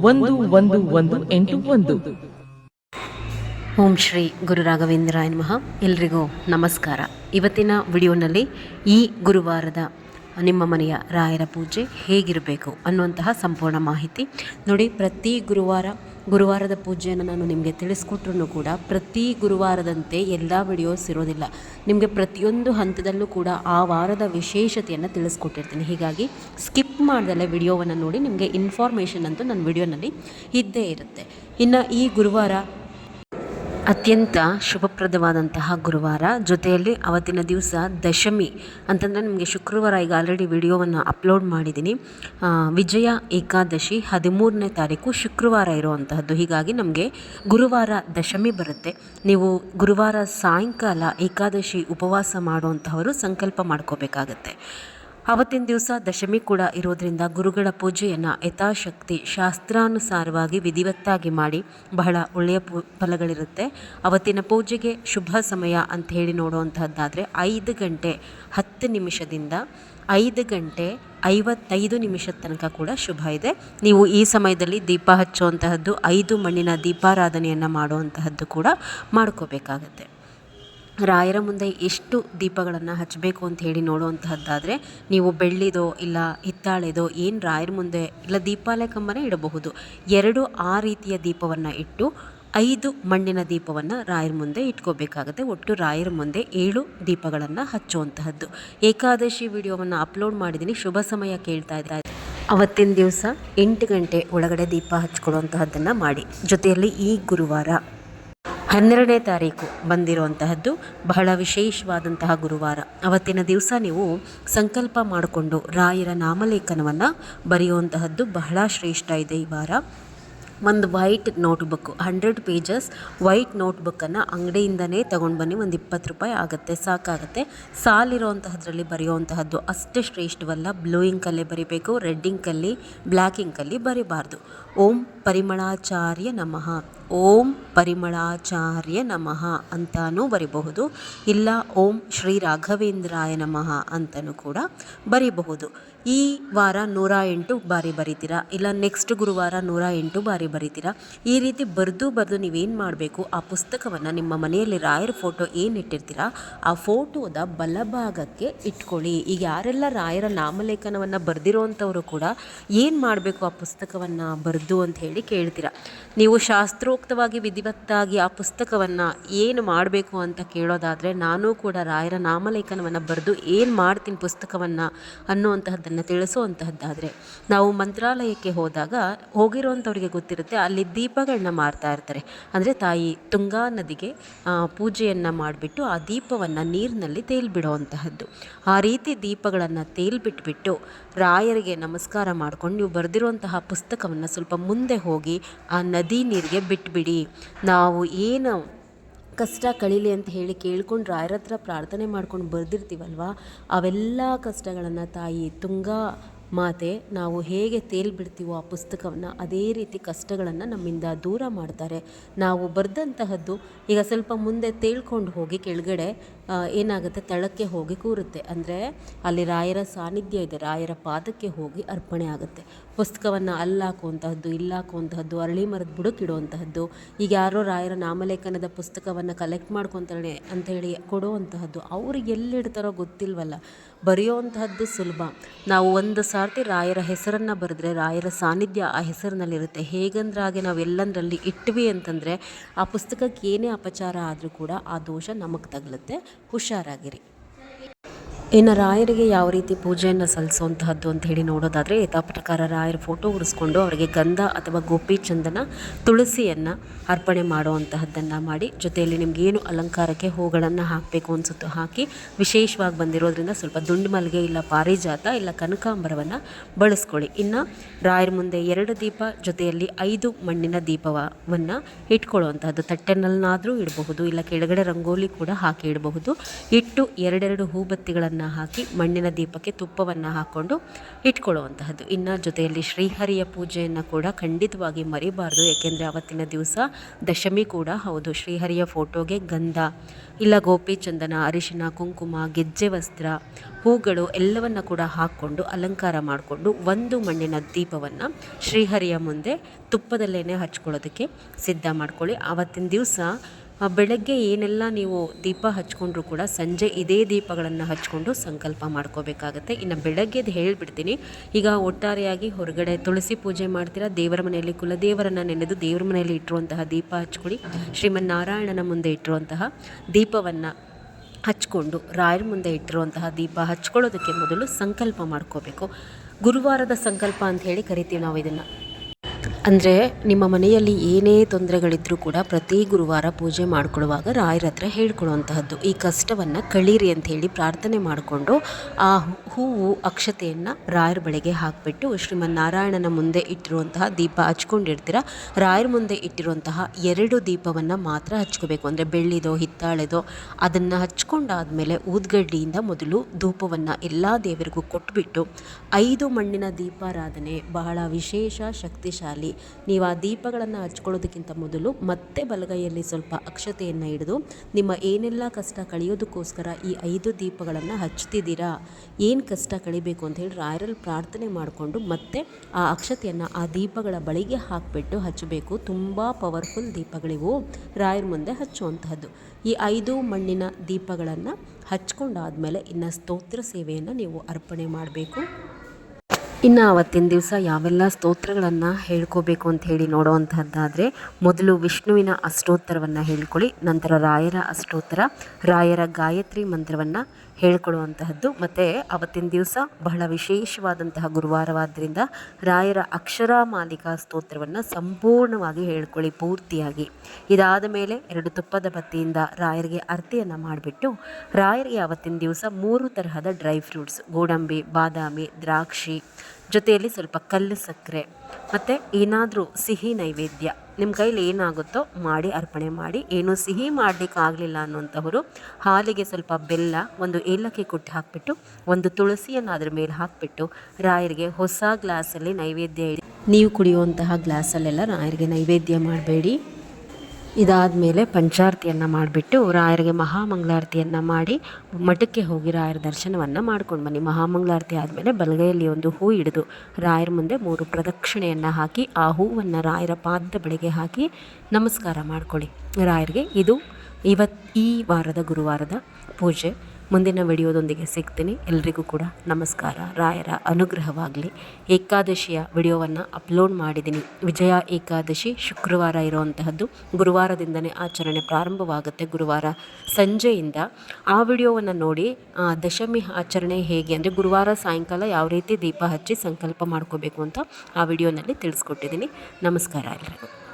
ಒಂದು ಒಂದು ಒಂದು, ಎಂಟು, ಒಂದು. ಓಂ ಶ್ರೀ ಗುರು ರಾಘವೇಂದ್ರಾಯ ನಮಃ. ಎಲ್ರಿಗೂ ನಮಸ್ಕಾರ. ಇವತ್ತಿನ ವಿಡಿಯೋನಲ್ಲಿ ಈ ಗುರುವಾರದ ನಿಮ್ಮ ಮನೆಯ ರಾಯರ ಪೂಜೆ ಹೇಗಿರಬೇಕು ಅನ್ನುವಂತಹ ಸಂಪೂರ್ಣ ಮಾಹಿತಿ. ನೋಡಿ, ಪ್ರತಿ ಗುರುವಾರ, ಗುರುವಾರದ ಪೂಜೆಯನ್ನು ನಾನು ನಿಮಗೆ ತಿಳಿಸ್ಕೊಟ್ರೂ ಕೂಡ ಪ್ರತಿ ಗುರುವಾರದಂತೆ ಎಲ್ಲ ವಿಡಿಯೋಸ್ ಇರೋದಿಲ್ಲ. ನಿಮಗೆ ಪ್ರತಿಯೊಂದು ಹಂತದಲ್ಲೂ ಕೂಡ ಆ ವಾರದ ವಿಶೇಷತೆಯನ್ನು ತಿಳಿಸ್ಕೊಟ್ಟಿರ್ತೀನಿ. ಹೀಗಾಗಿ ಸ್ಕಿಪ್ ಮಾಡ್ದಲ್ಲೇ ವಿಡಿಯೋವನ್ನು ನೋಡಿ, ನಿಮಗೆ ಇನ್ಫಾರ್ಮೇಷನ್ ಅಂತೂ ನನ್ನ ವಿಡಿಯೋನಲ್ಲಿ ಇದ್ದೇ ಇರುತ್ತೆ. ಇನ್ನು ಈ ಗುರುವಾರ ಅತ್ಯಂತ ಶುಭಪ್ರದವಾದಂತಹ ಗುರುವಾರ. ಜೊತೆಯಲ್ಲಿ ಅವತ್ತಿನ ದಿವಸ ದಶಮಿ ಅಂತಂದರೆ ನಿಮಗೆ ಶುಕ್ರವಾರ ಈಗ ಆಲ್ರೆಡಿ ವಿಡಿಯೋವನ್ನು ಅಪ್ಲೋಡ್ ಮಾಡಿದ್ದೀನಿ. ವಿಜಯ ಏಕಾದಶಿ ಹದಿಮೂರನೇ ತಾರೀಕು ಶುಕ್ರವಾರ ಇರುವಂತಹದ್ದು. ಹೀಗಾಗಿ ನಮಗೆ ಗುರುವಾರ ದಶಮಿ ಬರುತ್ತೆ. ನೀವು ಗುರುವಾರ ಸಾಯಂಕಾಲ ಏಕಾದಶಿ ಉಪವಾಸ ಮಾಡುವಂತಹವರು ಸಂಕಲ್ಪ ಮಾಡ್ಕೋಬೇಕಾಗತ್ತೆ. ಅವತ್ತಿನ ದಿವಸ ದಶಮಿ ಕೂಡ ಇರೋದ್ರಿಂದ ಗುರುಗಳ ಪೂಜೆಯನ್ನು ಯಥಾಶಕ್ತಿ, ಶಾಸ್ತ್ರಾನುಸಾರವಾಗಿ ವಿಧಿವತ್ತಾಗಿ ಮಾಡಿ ಬಹಳ ಒಳ್ಳೆಯ ಪು, ಫಲಗಳಿರುತ್ತೆ. ಅವತ್ತಿನ ಪೂಜೆಗೆ ಶುಭ ಸಮಯ ಅಂತ ಹೇಳಿ ನೋಡುವಂತಹದ್ದಾದರೆ ಐದು ಗಂಟೆ ಹತ್ತು ನಿಮಿಷದಿಂದ ಐದು ಗಂಟೆ ಐವತ್ತೈದು ನಿಮಿಷದ ತನಕ ಕೂಡ ಶುಭ ಇದೆ. ನೀವು ಈ ಸಮಯದಲ್ಲಿ ದೀಪ ಹಚ್ಚುವಂತಹದ್ದು, ಐದು ಮಣ್ಣಿನ ದೀಪಾರಾಧನೆಯನ್ನು ಮಾಡುವಂತಹದ್ದು ಕೂಡ ಮಾಡ್ಕೋಬೇಕಾಗತ್ತೆ. ರಾಯರ ಮುಂದೆ ಎಷ್ಟು ದೀಪಗಳನ್ನು ಹಚ್ಚಬೇಕು ಅಂತ ಹೇಳಿ ನೋಡುವಂತಹದ್ದಾದರೆ ನೀವು ಬೆಳ್ಳಿದೋ ಇಲ್ಲ ಹಿತ್ತಾಳೆದೋ ಏನು ರಾಯರ ಮುಂದೆ ಇಲ್ಲ ದೀಪಾಲಯ ಕಂಬನೇ ಇಡಬಹುದು. ಎರಡು ಆ ರೀತಿಯ ದೀಪವನ್ನು ಇಟ್ಟು ಐದು ಮಣ್ಣಿನ ದೀಪವನ್ನು ರಾಯರ ಮುಂದೆ ಇಟ್ಕೋಬೇಕಾಗುತ್ತೆ. ಒಟ್ಟು ರಾಯರ ಮುಂದೆ ಏಳು ದೀಪಗಳನ್ನು ಹಚ್ಚುವಂತಹದ್ದು. ಏಕಾದಶಿ ವಿಡಿಯೋವನ್ನು ಅಪ್ಲೋಡ್ ಮಾಡಿದ್ದೀನಿ ಶುಭ ಸಮಯ ಕೇಳ್ತಾ ಇದ್ದಾರೆ ಅವತ್ತಿನ ದಿವಸ ಎಂಟು ಗಂಟೆ ಒಳಗಡೆ ದೀಪ ಹಚ್ಕೊಳ್ಳುವಂತಹದ್ದನ್ನು ಮಾಡಿ. ಜೊತೆಯಲ್ಲಿ ಈ ಗುರುವಾರ ಹನ್ನೆರಡನೇ ತಾರೀಕು ಬಂದಿರುವಂತಹದ್ದು ಬಹಳ ವಿಶೇಷವಾದಂತಹ ಗುರುವಾರ. ಅವತ್ತಿನ ದಿವಸ ನೀವು ಸಂಕಲ್ಪ ಮಾಡಿಕೊಂಡು ರಾಯರ ನಾಮಲೇಖನವನ್ನು ಬರೆಯುವಂತಹದ್ದು ಬಹಳ ಶ್ರೇಷ್ಠ ಇದೆ ಈ ವಾರ. ಒಂದು white notebook hundred pages white ನೋಟ್ಬುಕ್ಕನ್ನು ಅಂಗಡಿಯಿಂದನೇ ತೊಗೊಂಡು ಬನ್ನಿ, ಒಂದು ಇಪ್ಪತ್ತು ರೂಪಾಯಿ ಆಗುತ್ತೆ, ಸಾಕಾಗುತ್ತೆ. ಸಾಲಿರುವಂತಹದ್ರಲ್ಲಿ ಬರೆಯುವಂತಹದ್ದು ಅಷ್ಟು ಶ್ರೇಷ್ಠವಲ್ಲ. ಬ್ಲೂ ಇಂಕಲ್ಲೇ ಬರಿಬೇಕು ರೆಡ್ ಇಂಕಲ್ಲಿ ಬ್ಲ್ಯಾಕ್ ಇಂಕಲ್ಲಿ ಬರಿಬಾರ್ದು. ಓಂ ಪರಿಮಳಾಚಾರ್ಯ ನಮಃ. ಓಂ ಪರಿಮಳಾಚಾರ್ಯ ನಮಃ ಅಂತಾನೂ ಬರಿಬಹುದು. ಇಲ್ಲ, ಓಂ ಶ್ರೀ ರಾಘವೇಂದ್ರಾಯ ನಮಃ ಅಂತಲೂ ಕೂಡ ಬರಿಬಹುದು. ಈ ವಾರ ನೂರ ಎಂಟು ಬಾರಿ ಬರಿತೀರಾ? ಇಲ್ಲ ನೆಕ್ಸ್ಟ್ ಗುರುವಾರ ನೂರ ಎಂಟು ಬಾರಿ ಬರಿತೀರಾ? ಈ ರೀತಿ ಬರೆದು ಬರೆದು ನೀವೇನು ಮಾಡಬೇಕು? ಆ ಪುಸ್ತಕವನ್ನು ನಿಮ್ಮ ಮನೆಯಲ್ಲಿ ರಾಯರ ಫೋಟೋ ಏನು ಇಟ್ಟಿರ್ತೀರಾ? ಆ ಫೋಟೋದ ಬಲಭಾಗಕ್ಕೆ ಇಟ್ಕೊಳ್ಳಿ. ಈಗ ಯಾರೆಲ್ಲ ರಾಯರ ನಾಮಲೇಖನವನ್ನು ಬರೆದಿರೋವಂಥವರು ಕೂಡ ಏನು ಮಾಡಬೇಕು ಆ ಪುಸ್ತಕವನ್ನು ಬರೆದು ಅಂತ ಹೇಳಿ ಕೇಳ್ತೀರ. ನೀವು ಶಾಸ್ತ್ರೋಕ್ತವಾಗಿ ವಿಧಿವತ್ತಾಗಿ ಆ ಪುಸ್ತಕವನ್ನು ಏನು ಮಾಡಬೇಕು ಅಂತ ಕೇಳೋದಾದರೆ ನಾನು ಕೂಡ ರಾಯರ ನಾಮಲೇಖನವನ್ನು ಬರೆದು ಏನು ಮಾಡ್ತೀನಿ ಪುಸ್ತಕವನ್ನು ಅನ್ನುವಂತಹದ್ದನ್ನು ತಿಳಿಸುವಂತಹದ್ದಾದರೆ, ನಾವು ಮಂತ್ರಾಲಯಕ್ಕೆ ಹೋದಾಗ ಹೋಗಿರುವಂಥವ್ರಿಗೆ ಗೊತ್ತಿರುತ್ತೆ, ಅಲ್ಲಿ ದೀಪಗಳನ್ನ ಮಾರ್ತಾ ಇರ್ತಾರೆ. ಅಂದರೆ ತಾಯಿ ತುಂಗಾ ನದಿಗೆ ಪೂಜೆಯನ್ನು ಮಾಡಿಬಿಟ್ಟು ಆ ದೀಪವನ್ನು ನೀರಿನಲ್ಲಿ ತೇಲ್ಬಿಡುವಂತಹದ್ದು. ಆ ರೀತಿ ದೀಪಗಳನ್ನು ತೇಲ್ಬಿಟ್ಬಿಟ್ಟು ರಾಯರಿಗೆ ನಮಸ್ಕಾರ ಮಾಡ್ಕೊಂಡು ನೀವು ಬರೆದಿರುವಂತಹ ಪುಸ್ತಕವನ್ನು ಸ್ವಲ್ಪ ಮುಂದೆ ಹೋಗಿ ಆ ನದಿ ನೀರಿಗೆ ಬಿಟ್ಬಿಡಿ. ನಾವು ಏನು ಕಷ್ಟ ಕಳೀಲಿ ಅಂತ ಹೇಳಿ ಕೇಳ್ಕೊಂಡು ರಾಯರ ಹತ್ರ ಪ್ರಾರ್ಥನೆ ಮಾಡ್ಕೊಂಡು ಬರೆದಿರ್ತೀವಲ್ವ? ಅವೆಲ್ಲ ಕಷ್ಟಗಳನ್ನು ತಾಯಿ ತುಂಗಾ ಮಾತೆ ನಾವು ಹೇಗೆ ತೇಲ್ಬಿಡ್ತೀವೋ ಆ ಪುಸ್ತಕವನ್ನು ಅದೇ ರೀತಿ ಕಷ್ಟಗಳನ್ನು ನಮ್ಮಿಂದ ದೂರ ಮಾಡ್ತಾರೆ. ನಾವು ಬರೆದಂತಹದ್ದು ಈಗ ಸ್ವಲ್ಪ ಮುಂದೆ ತೇಳ್ಕೊಂಡು ಹೋಗಿ ಕೆಳಗಡೆ ಏನಾಗುತ್ತೆ? ತಳಕ್ಕೆ ಹೋಗಿ ಕೂರುತ್ತೆ. ಅಂದರೆ ಅಲ್ಲಿ ರಾಯರ ಸಾನ್ನಿಧ್ಯ ಇದೆ. ರಾಯರ ಪಾದಕ್ಕೆ ಹೋಗಿ ಅರ್ಪಣೆ ಆಗುತ್ತೆ. ಪುಸ್ತಕವನ್ನು ಅಲ್ಲಾಕುವಂತಹದ್ದು, ಇಲ್ಲಾಕುವಂತಹದ್ದು, ಅರಳಿ ಮರದ ಬುಡಕ್ಕಿಡುವಂತಹದ್ದು ಈಗ ಯಾರೋ ರಾಯರ ನಾಮಲೇಖನದ ಪುಸ್ತಕವನ್ನು ಕಲೆಕ್ಟ್ ಮಾಡ್ಕೊತಾರೆ ಅಂತೇಳಿ ಕೊಡುವಂತಹದ್ದು ಅವ್ರಿಗೆ ಎಲ್ಲಿಡ್ತಾರೋ ಗೊತ್ತಿಲ್ವಲ್ಲ. ಬರೆಯುವಂತಹದ್ದು ಸುಲಭ. ನಾವು ಒಂದು ಸಾರ್ತಿ ರಾಯರ ಹೆಸರನ್ನು ಬರೆದ್ರೆ, ರಾಯರ ಸಾನ್ನಿಧ್ಯ ಆ ಹೆಸರಿನಲ್ಲಿರುತ್ತೆ. ಹೇಗಂದ್ರೆ ಹಾಗೆ ನಾವು ಎಲ್ಲಂದ್ರಲ್ಲಿ ಇಟ್ವಿ ಅಂತಂದರೆ, ಆ ಪುಸ್ತಕಕ್ಕೆ ಏನೇ ಅಪಚಾರ ಆದರೂ ಕೂಡ ಆ ದೋಷ ನಮಗೆ ತಗಲುತ್ತೆ. ಹುಷಾರಾಗಿರಿ. ಇನ್ನು ರಾಯರಿಗೆ ಯಾವ ರೀತಿ ಪೂಜೆಯನ್ನು ಸಲ್ಲಿಸುವಂತಹದ್ದು ಅಂತ ಹೇಳಿ ನೋಡೋದಾದರೆ ಯಥಾಪ್ರಕಾರ ರಾಯರ ಫೋಟೋ ಉರಿಸ್ಕೊಂಡು ಅವರಿಗೆ ಗಂಧ ಅಥವಾ ಗೋಪಿ ಚಂದನ ತುಳಸಿಯನ್ನು ಅರ್ಪಣೆ ಮಾಡುವಂತಹದ್ದನ್ನು ಮಾಡಿ, ಜೊತೆಯಲ್ಲಿ ನಿಮಗೇನು ಅಲಂಕಾರಕ್ಕೆ ಹೂಗಳನ್ನು ಹಾಕಬೇಕು ಅನಿಸುತ್ತೋ ಹಾಕಿ ವಿಶೇಷವಾಗಿ ಬಂದಿರೋದ್ರಿಂದ ಸ್ವಲ್ಪ ದುಂಡು ಮಲ್ಲಿಗೆ ಇಲ್ಲ ಪಾರಿಜಾತ ಇಲ್ಲ ಕನಕಾಂಬರವನ್ನು ಬಳಸ್ಕೊಳ್ಳಿ. ಇನ್ನು ರಾಯರ ಮುಂದೆ ಎರಡು ದೀಪ, ಜೊತೆಯಲ್ಲಿ ಐದು ಮಣ್ಣಿನ ದೀಪವನ್ನು ಇಟ್ಕೊಳ್ಳುವಂತಹದ್ದು. ತಟ್ಟೆನಲ್ಲಾದರೂ ಇಡಬಹುದು, ಇಲ್ಲ ಕೆಳಗಡೆ ರಂಗೋಲಿ ಕೂಡ ಹಾಕಿ ಇಡಬಹುದು. ಇಟ್ಟು ಎರಡೆರಡು ಹೂಬತ್ತಿಗಳನ್ನು ಹಾಕಿ ಮಣ್ಣಿನ ದೀಪಕ್ಕೆ ತುಪ್ಪವನ್ನು ಹಾಕ್ಕೊಂಡು ಇಟ್ಕೊಳ್ಳುವಂತಹದ್ದು. ಇನ್ನು ಜೊತೆಯಲ್ಲಿ ಶ್ರೀಹರಿಯ ಪೂಜೆಯನ್ನು ಕೂಡ ಖಂಡಿತವಾಗಿ ಮರಿಬಾರ್ದು. ಏಕೆಂದರೆ ಆವತ್ತಿನ ದಿವಸ ದಶಮಿ ಕೂಡ ಹೌದು. ಶ್ರೀಹರಿಯ ಫೋಟೋಗೆ ಗಂಧ, ಇಲ್ಲ ಗೋಪಿ ಚಂದನ, ಅರಿಶಿನ, ಕುಂಕುಮ, ಗೆಜ್ಜೆ ವಸ್ತ್ರ, ಹೂಗಳು ಎಲ್ಲವನ್ನು ಕೂಡ ಹಾಕ್ಕೊಂಡು ಅಲಂಕಾರ ಮಾಡಿಕೊಂಡು ಒಂದು ಮಣ್ಣಿನ ದೀಪವನ್ನು ಶ್ರೀಹರಿಯ ಮುಂದೆ ತುಪ್ಪದಲ್ಲೇ ಹಚ್ಕೊಳ್ಳೋದಕ್ಕೆ ಸಿದ್ಧ ಮಾಡ್ಕೊಳ್ಳಿ. ಆವತ್ತಿನ ದಿವಸ ಬೆಳಗ್ಗೆ ಏನೆಲ್ಲ ನೀವು ದೀಪ ಹಚ್ಕೊಂಡ್ರೂ ಕೂಡ ಸಂಜೆ ಇದೇ ದೀಪಗಳನ್ನು ಹಚ್ಕೊಂಡು ಸಂಕಲ್ಪ ಮಾಡ್ಕೋಬೇಕಾಗತ್ತೆ. ಇನ್ನು ಬೆಳಗ್ಗೆದು ಹೇಳಿಬಿಡ್ತೀನಿ. ಈಗ ಒಟ್ಟಾರೆಯಾಗಿ ಹೊರಗಡೆ ತುಳಸಿ ಪೂಜೆ ಮಾಡ್ತೀರಾ, ದೇವರ ಮನೆಯಲ್ಲಿ ಕುಲದೇವರನ್ನು ನೆನೆದು ದೇವರ ಮನೆಯಲ್ಲಿ ಇಟ್ಟಿರುವಂತಹ ದೀಪ ಹಚ್ಕೊಳ್ಳಿ ಶ್ರೀಮನ್ನಾರಾಯಣನ ಮುಂದೆ ಇಟ್ಟಿರುವಂತಹ ದೀಪವನ್ನು ಹಚ್ಕೊಂಡು ರಾಯರ ಮುಂದೆ ಇಟ್ಟಿರುವಂತಹ ದೀಪ ಹಚ್ಕೊಳ್ಳೋದಕ್ಕೆ ಮೊದಲು ಸಂಕಲ್ಪ ಮಾಡ್ಕೋಬೇಕು. ಗುರುವಾರದ ಸಂಕಲ್ಪ ಅಂತ ಹೇಳಿ ಕರಿತೀವಿ ನಾವು ಇದನ್ನು. ಅಂದರೆ ನಿಮ್ಮ ಮನೆಯಲ್ಲಿ ಏನೇ ತೊಂದರೆಗಳಿದ್ದರೂ ಕೂಡ ಪ್ರತಿ ಗುರುವಾರ ಪೂಜೆ ಮಾಡಿಕೊಳ್ಳುವಾಗ ರಾಯರ ಹತ್ರ ಹೇಳ್ಕೊಳ್ಳುವಂತಹದ್ದು. ಈ ಕಷ್ಟವನ್ನು ಕಳೀರಿ ಅಂತ ಹೇಳಿ ಪ್ರಾರ್ಥನೆ ಮಾಡಿಕೊಂಡು ಆ ಹೂವು ಅಕ್ಷತೆಯನ್ನು ರಾಯರ ಬಳಿಗೆ ಹಾಕಿಬಿಟ್ಟು ಶ್ರೀಮನ್ನಾರಾಯಣನ ಮುಂದೆ ಇಟ್ಟಿರುವಂತಹ ದೀಪ ಹಚ್ಕೊಂಡಿರ್ತೀರ? ರಾಯರ ಮುಂದೆ ಇಟ್ಟಿರುವಂತಹ ಎರಡು ದೀಪವನ್ನು ಮಾತ್ರ ಹಚ್ಕೋಬೇಕು. ಅಂದರೆ ಬೆಳ್ಳಿದೋ, ಹಿತ್ತಾಳೆದೋ ಅದನ್ನು ಹಚ್ಕೊಂಡಾದಮೇಲೆ ಊದ್ಗಡ್ಡಿಯಿಂದ ಮೊದಲು ಧೂಪವನ್ನು ಎಲ್ಲ ದೇವರಿಗೂ ಕೊಟ್ಬಿಟ್ಟು ಐದು ಮಣ್ಣಿನ ದೀಪಾರಾಧನೆ ಬಹಳ ವಿಶೇಷ, ಶಕ್ತಿಶಾಲಿ ನೀವು ಆ ದೀಪಗಳನ್ನು ಹಚ್ಕೊಳ್ಳೋದಕ್ಕಿಂತ ಮೊದಲು ಮತ್ತೆ ಬಲಗೈಯಲ್ಲಿ ಸ್ವಲ್ಪ ಅಕ್ಷತೆಯನ್ನು ಹಿಡಿದು ನಿಮ್ಮ ಏನೆಲ್ಲ ಕಷ್ಟ ಕಳೆಯೋದಕ್ಕೋಸ್ಕರ ಈ ಐದು ದೀಪಗಳನ್ನು ಹಚ್ತಿದ್ದೀರಾ? ಏನು ಕಷ್ಟ ಕಳಿಬೇಕು ಅಂತ ಹೇಳಿ ರಾಯರಲ್ಲಿ ಪ್ರಾರ್ಥನೆ ಮಾಡಿಕೊಂಡು ಮತ್ತೆ ಆ ಅಕ್ಷತೆಯನ್ನು ಆ ದೀಪಗಳ ಬಳಿಗೆ ಹಾಕಿಬಿಟ್ಟು ಹಚ್ಚಬೇಕು. ತುಂಬ ಪವರ್ಫುಲ್ ದೀಪಗಳಿವು. ರಾಯರ ಮುಂದೆ ಹಚ್ಚುವಂತಹದ್ದು. ಈ ಐದು ಮಣ್ಣಿನ ದೀಪಗಳನ್ನು ಹಚ್ಕೊಂಡಾದಮೇಲೆ ಇನ್ನು ಸ್ತೋತ್ರ ಸೇವೆಯನ್ನು ನೀವು ಅರ್ಪಣೆ ಮಾಡಬೇಕು. ಇನ್ನು ಆವತ್ತಿನ ದಿವಸ ಯಾವೆಲ್ಲ ಸ್ತೋತ್ರಗಳನ್ನು ಹೇಳ್ಕೋಬೇಕು ಅಂತ ಹೇಳಿ ನೋಡುವಂಥದ್ದಾದರೆ ಮೊದಲು ವಿಷ್ಣುವಿನ ಅಷ್ಟೋತ್ತರವನ್ನು ಹೇಳ್ಕೊಳ್ಳಿ, ನಂತರ ರಾಯರ ಅಷ್ಟೋತ್ತರ, ರಾಯರ ಗಾಯತ್ರಿ ಮಂತ್ರವನ್ನು ಹೇಳ್ಕೊಳ್ಳುವಂತಹದ್ದು ಮತ್ತು ಅವತ್ತಿನ ದಿವಸ ಬಹಳ ವಿಶೇಷವಾದಂತಹ ಗುರುವಾರವಾದ್ದರಿಂದ ರಾಯರ ಅಕ್ಷರ ಮಾಲಿಕಾ ಸ್ತೋತ್ರವನ್ನು ಸಂಪೂರ್ಣವಾಗಿ ಹೇಳ್ಕೊಳ್ಳಿ ಪೂರ್ತಿಯಾಗಿ. ಇದಾದ ಮೇಲೆ ಎರಡು ತುಪ್ಪದ ಬತ್ತಿಯಿಂದ ರಾಯರಿಗೆ ಅರ್ತಿಯನ್ನು ಮಾಡಿಬಿಟ್ಟು ರಾಯರಿಗೆ ಅವತ್ತಿನ ದಿವಸ ಮೂರು ತರಹದ ಡ್ರೈ ಫ್ರೂಟ್ಸ್, ಗೋಡಂಬಿ, ಬಾದಾಮಿ, ದ್ರಾಕ್ಷಿ ಜೊತೆಯಲ್ಲಿ ಸ್ವಲ್ಪ ಕಲ್ಲು ಸಕ್ಕರೆ, ಮತ್ತು ಏನಾದರೂ ಸಿಹಿ ನೈವೇದ್ಯ. ನಿಮ್ಮ ಕೈಲಿ ಏನಾಗುತ್ತೋ ಮಾಡಿ ಅರ್ಪಣೆ ಮಾಡಿ. ಏನೂ ಸಿಹಿ ಮಾಡಲಿಕ್ಕಾಗಲಿಲ್ಲ ಅನ್ನುವಂಥವರು ಹಾಲಿಗೆ ಸ್ವಲ್ಪ ಬೆಲ್ಲ, ಒಂದು ಏಲಕ್ಕಿ ಕುಟ್ಟಿ ಹಾಕಿಬಿಟ್ಟು, ಒಂದು ತುಳಸಿಯನ್ನು ಅದ್ರ ಮೇಲೆ ಹಾಕಿಬಿಟ್ಟು ರಾಯರಿಗೆ ಹೊಸ ಗ್ಲಾಸಲ್ಲಿ ನೈವೇದ್ಯ ಇಡಿ. ನೀವು ಕುಡಿಯುವಂತಹ ಗ್ಲಾಸಲ್ಲೆಲ್ಲ ರಾಯರಿಗೆ ನೈವೇದ್ಯ ಮಾಡಬೇಡಿ. ಇದಾದಮೇಲೆ ಪಂಚಾರತಿಯನ್ನು ಮಾಡಿಬಿಟ್ಟು ರಾಯರಿಗೆ ಮಹಾಮಂಗಳಾರತಿಯನ್ನು ಮಾಡಿ ಮಠಕ್ಕೆ ಹೋಗಿ ರಾಯರ ದರ್ಶನವನ್ನು ಮಾಡ್ಕೊಂಡು ಬನ್ನಿ. ಮಹಾಮಂಗಳಾರತಿ ಆದಮೇಲೆ ಬಲಗೈಯಲ್ಲಿ ಒಂದು ಹೂ ಹಿಡಿದು ರಾಯರ ಮುಂದೆ ಮೂರು ಪ್ರದಕ್ಷಿಣೆಯನ್ನು ಹಾಕಿ, ಆ ಹೂವನ್ನು ರಾಯರ ಪಾದದ ಬಳಿಗೆ ಹಾಕಿ ನಮಸ್ಕಾರ ಮಾಡ್ಕೊಳ್ಳಿ. ರಾಯರಿಗೆ ಇದು ಇವತ್ತು ಈ ವಾರದ ಗುರುವಾರದ ಪೂಜೆ. ಮುಂದಿನ ವಿಡಿಯೋದೊಂದಿಗೆ ಸಿಗ್ತೀನಿ. ಎಲ್ರಿಗೂ ಕೂಡ ನಮಸ್ಕಾರ. ರಾಯರ ಅನುಗ್ರಹವಾಗಲಿ. ಏಕಾದಶಿಯ ವಿಡಿಯೋವನ್ನು ಅಪ್ಲೋಡ್ ಮಾಡಿದ್ದೀನಿ. ವಿಜಯ ಏಕಾದಶಿ ಶುಕ್ರವಾರ ಇರುವಂತಹದ್ದು ಗುರುವಾರದಿಂದನೇ ಆಚರಣೆ ಪ್ರಾರಂಭವಾಗುತ್ತೆ. ಗುರುವಾರ ಸಂಜೆಯಿಂದ ಆ ವಿಡಿಯೋವನ್ನು ನೋಡಿ ದಶಮಿ ಆಚರಣೆ ಹೇಗೆ ಅಂದರೆ ಗುರುವಾರ ಸಾಯಂಕಾಲ ಯಾವ ರೀತಿ ದೀಪ ಹಚ್ಚಿ ಸಂಕಲ್ಪ ಮಾಡ್ಕೋಬೇಕು ಅಂತ ಆ ವಿಡಿಯೋನಲ್ಲಿ ತಿಳಿಸ್ಕೊಟ್ಟಿದ್ದೀನಿ. ನಮಸ್ಕಾರ ಎಲ್ರಿಗೂ.